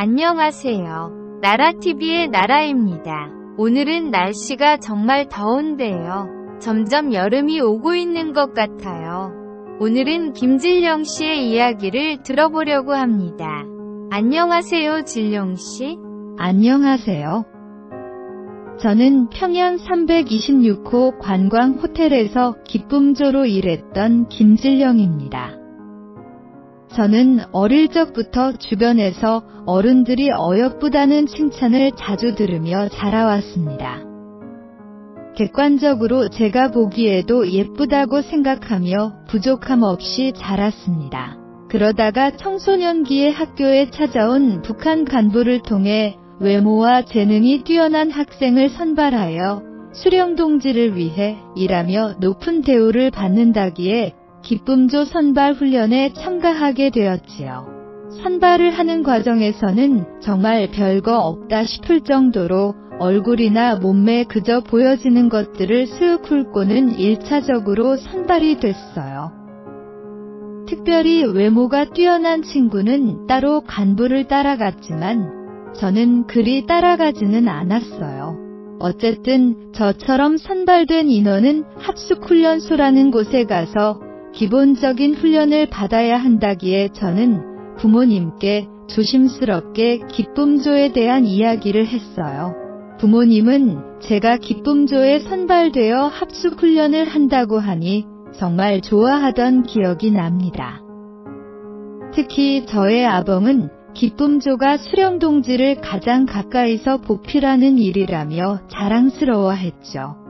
안녕하세요. 나라TV의 나라입니다. 오늘은 날씨가 정말 더운데요. 점점 여름이 오고 있는 것 같아요. 오늘은 김질령 씨의 이야기를 들어보려고 합니다. 안녕하세요, 질령 씨. 안녕하세요. 저는 평양 326호 관광 호텔에서 기쁨조로 일했던 김질령입니다. 저는 어릴 적부터 주변에서 어른들이 어여쁘다는 칭찬을 자주 들으며 자라왔습니다. 객관적으로 제가 보기에도 예쁘다고 생각하며 부족함 없이 자랐습니다. 그러다가 청소년기에 학교에 찾아온 북한 간부를 통해 외모와 재능이 뛰어난 학생을 선발하여 수령 동지를 위해 일하며 높은 대우를 받는다기에 기쁨조 선발 훈련에 참가하게 되었지요. 선발을 하는 과정에서는 정말 별거 없다 싶을 정도로 얼굴이나 몸매 그저 보여지는 것들을 슥 훑고는 1차적으로 선발이 됐어요. 특별히 외모가 뛰어난 친구는 따로 간부를 따라갔지만 저는 그리 따라가지는 않았어요. 어쨌든 저처럼 선발된 인원은 합숙훈련소라는 곳에 가서 기본적인 훈련을 받아야 한다기에 저는 부모님께 조심스럽게 기쁨조에 대한 이야기를 했어요. 부모님은 제가 기쁨조에 선발되어 합숙 훈련을 한다고 하니 정말 좋아하던 기억이 납니다. 특히 저의 아범은 기쁨조가 수령동지를 가장 가까이서 보필하는 일이라며 자랑스러워했죠.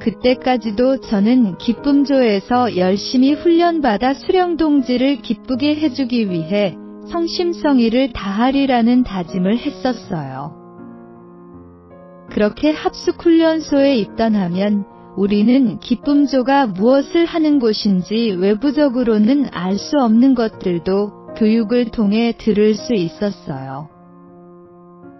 그때까지도 저는 기쁨조에서 열심히 훈련받아 수령동지를 기쁘게 해주기 위해 성심성의를 다하리라는 다짐을 했었어요. 그렇게 합숙훈련소에 입단하면 우리는 기쁨조가 무엇을 하는 곳인지 외부적으로는 알 수 없는 것들도 교육을 통해 들을 수 있었어요.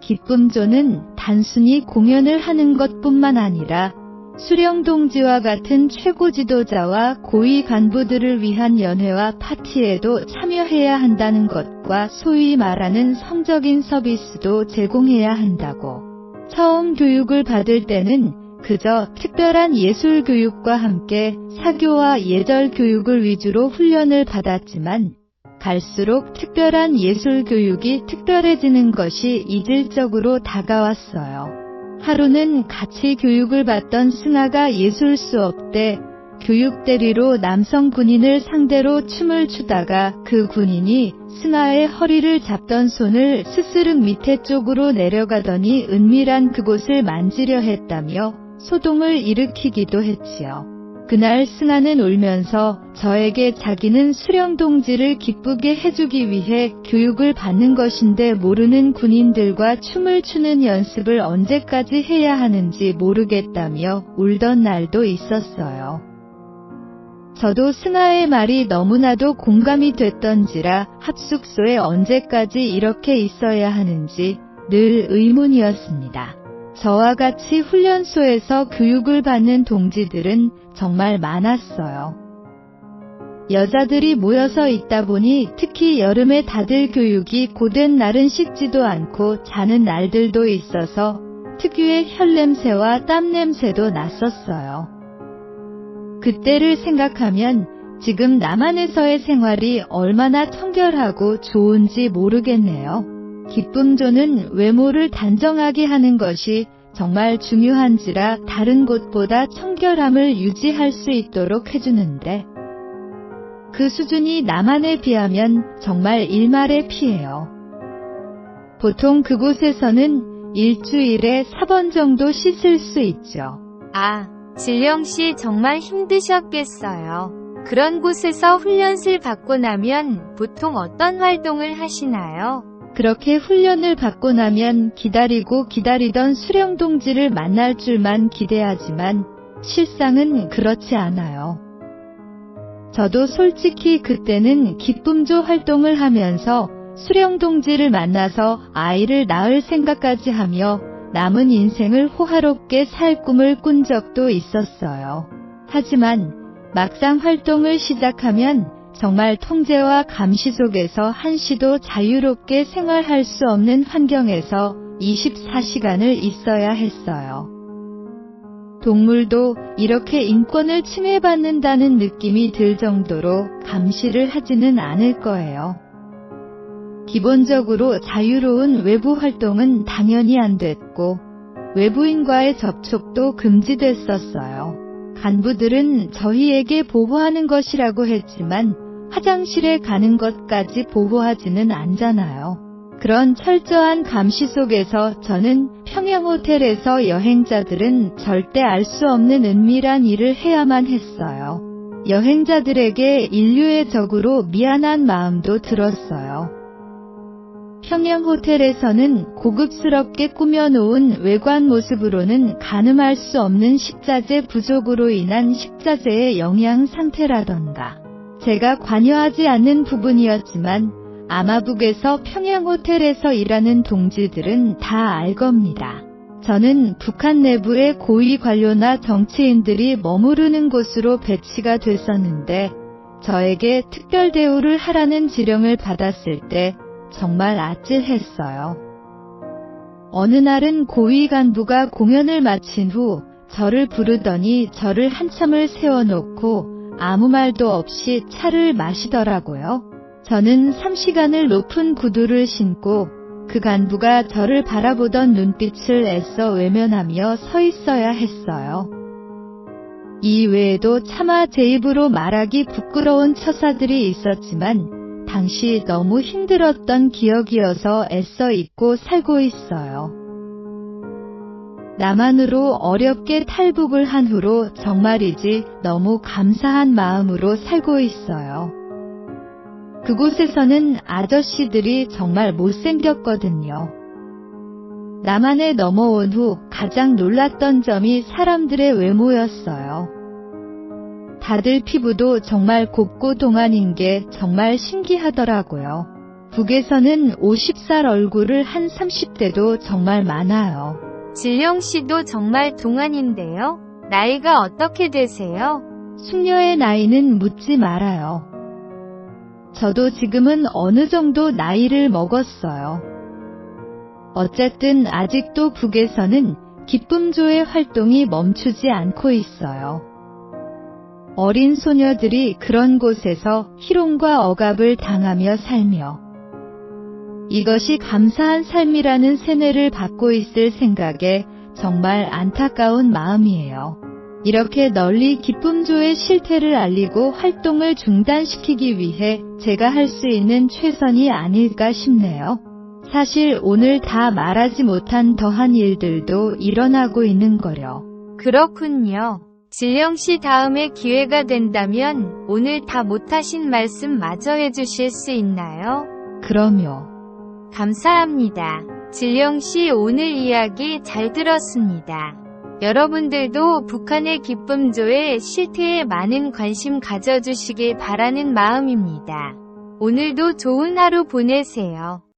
기쁨조는 단순히 공연을 하는 것뿐만 아니라 수령동지와 같은 최고 지도자와 고위 간부들을 위한 연회와 파티에도 참여해야 한다는 것과 소위 말하는 성적인 서비스도 제공해야 한다고. 처음 교육을 받을 때는 그저 특별한 예술 교육과 함께 사교와 예절 교육을 위주로 훈련을 받았지만 갈수록 특별한 예술 교육이 특별해지는 것이 이질적으로 다가왔어요. 하루는 같이 교육을 받던 승아가 예술 수업 때 교육대리로 남성 군인을 상대로 춤을 추다가 그 군인이 승아의 허리를 잡던 손을 스스륵 밑에 쪽으로 내려가더니 은밀한 그곳을 만지려 했다며 소동을 일으키기도 했지요. 그날 승아는 울면서 저에게 자기는 수령동지를 기쁘게 해주기 위해 교육을 받는 것인데 모르는 군인들과 춤을 추는 연습을 언제까지 해야 하는지 모르겠다며 울던 날도 있었어요. 저도 승아의 말이 너무나도 공감이 됐던지라 합숙소에 언제까지 이렇게 있어야 하는지 늘 의문이었습니다. 저와 같이 훈련소에서 교육을 받는 동지들은 정말 많았어요. 여자들이 모여서 있다 보니 특히 여름에 다들 교육이 고된 날은 씻지도 않고 자는 날들도 있어서 특유의 혈냄새와 땀냄새도 났었어요. 그때를 생각하면 지금 남한에서의 생활이 얼마나 청결하고 좋은지 모르겠네요. 기쁨조는 외모를 단정하게 하는 것이 정말 중요한지라 다른 곳보다 청결함을 유지할 수 있도록 해주는데 그 수준이 남한에 비하면 정말 일말의 피해요. 보통 그곳에서는 일주일에 4번 정도 씻을 수 있죠. 아, 질령 씨 정말 힘드셨겠어요. 그런 곳에서 훈련을 받고 나면 보통 어떤 활동을 하시나요? 그렇게 훈련을 받고 나면 기다리고 기다리던 수령 동지를 만날 줄만 기대하지만 실상은 그렇지 않아요. 저도 솔직히 그때는 기쁨조 활동을 하면서 수령 동지를 만나서 아이를 낳을 생각까지 하며 남은 인생을 호화롭게 살 꿈을 꾼 적도 있었어요. 하지만 막상 활동을 시작하면 정말 통제와 감시 속에서 한시도 자유롭게 생활할 수 없는 환경에서 24시간을 있어야 했어요. 동물도 이렇게 인권을 침해받는다는 느낌이 들 정도로 감시를 하지는 않을 거예요. 기본적으로 자유로운 외부 활동은 당연히 안 됐고, 외부인과의 접촉도 금지됐었어요. 간부들은 저희에게 보호하는 것이라고 했지만, 화장실에 가는 것까지 보호하지는 않잖아요. 그런 철저한 감시 속에서 저는 평양 호텔에서 여행자들은 절대 알 수 없는 은밀한 일을 해야만 했어요. 여행자들에게 인류의 적으로 미안한 마음도 들었어요. 평양 호텔에서는 고급스럽게 꾸며놓은 외관 모습으로는 가늠할 수 없는 식자재 부족으로 인한 식자재의 영양 상태라던가 제가 관여하지 않는 부분이었지만 아마 북에서 평양 호텔에서 일하는 동지들은 다 알 겁니다. 저는 북한 내부의 고위 관료나 정치인들이 머무르는 곳으로 배치가 됐었는데 저에게 특별 대우를 하라는 지령을 받았을 때 정말 아찔했어요. 어느 날은 고위 간부가 공연을 마친 후 저를 부르더니 저를 한참을 세워놓고 아무 말도 없이 차를 마시더라고요. 저는 3시간을 높은 구두를 신고 그 간부가 저를 바라보던 눈빛을 애써 외면하며 서 있어야 했어요. 이 외에도 차마 제 입으로 말하기 부끄러운 처사들이 있었지만 당시 너무 힘들었던 기억이어서 애써 잊고 살고 있어요. 남한으로 어렵게 탈북을 한 후로 정말이지 너무 감사한 마음으로 살고 있어요. 그곳에서는 아저씨들이 정말 못생겼거든요. 남한에 넘어온 후 가장 놀랐던 점이 사람들의 외모였어요. 다들 피부도 정말 곱고 동안인 게 정말 신기하더라고요. 북에서는 50살 얼굴을 한 30대도 정말 많아요. 질령 씨도 정말 동안인데요. 나이가 어떻게 되세요? 숙녀의 나이는 묻지 말아요. 저도 지금은 어느 정도 나이를 먹었어요. 어쨌든 아직도 북에서는 기쁨조의 활동이 멈추지 않고 있어요. 어린 소녀들이 그런 곳에서 희롱과 억압을 당하며 살며 이것이 감사한 삶이라는 세뇌를 받고 있을 생각에 정말 안타까운 마음이에요. 이렇게 널리 기쁨조의 실태를 알리고 활동을 중단시키기 위해 제가 할 수 있는 최선이 아닐까 싶네요. 사실 오늘 다 말하지 못한 더한 일들도 일어나고 있는 거려. 그렇군요. 질령 씨 다음에 기회가 된다면 오늘 다 못하신 말씀 마저 해주실 수 있나요? 그러며 감사합니다. 질령 씨 오늘 이야기 잘 들었습니다. 여러분들도 북한의 기쁨조의 실태에 많은 관심 가져주시길 바라는 마음입니다. 오늘도 좋은 하루 보내세요.